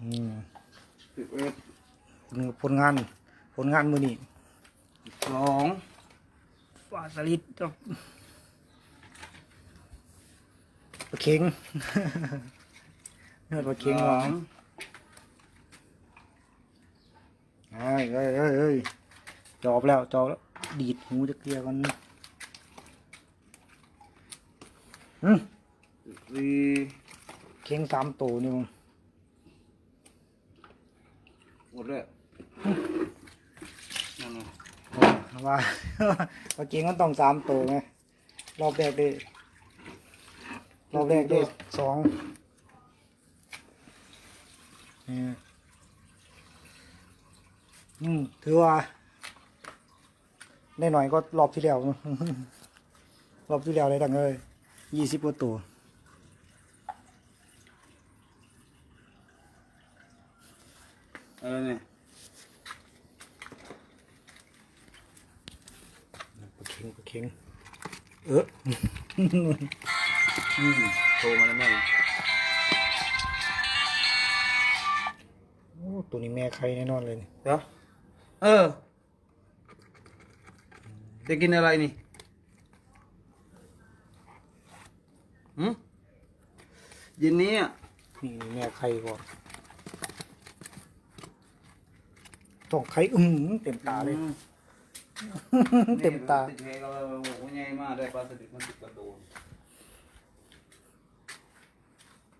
อืมสิบเอ็ดผลงาน ผลงานมือนี้สองปลาสลิดกับปลาเค็งเนื้อปลาเค็งสหรอองเอ้ยเอ้ยเอ้ยเอ้ยจอบแล้วจอบแล้ว ดีดหูจะเกลียกันอืมสี่เค็งสามตัวนี่มึง หมดแล้วนั่นน่ะว่าปลาเค็งมันต้องสามตัวไงรอบแรกได้รอบแรกได้สองนี่อืมถือว่าได้หน่อยก็รอบที่แล้วรอบที่แล้วได้ดังเลยยี่สิบกว่าตัว อะไรเนี่ยปลาเค็งปลาเค็งเอออืมโทรมาแล้วแม่โอ้ตัวนี้แม่ใครแน่นอนเลยนี่เดี๋ยวเออ จะกินอะไรนี่หืมเย็นนี้อะนี่แม่ใครก่อน ต้องไข่อื้อหือเต็มตาเลยอืมเต็มตาติดแหก็โอ้โหใหญ่มากได้ปลาสลิดมันติดกระโดน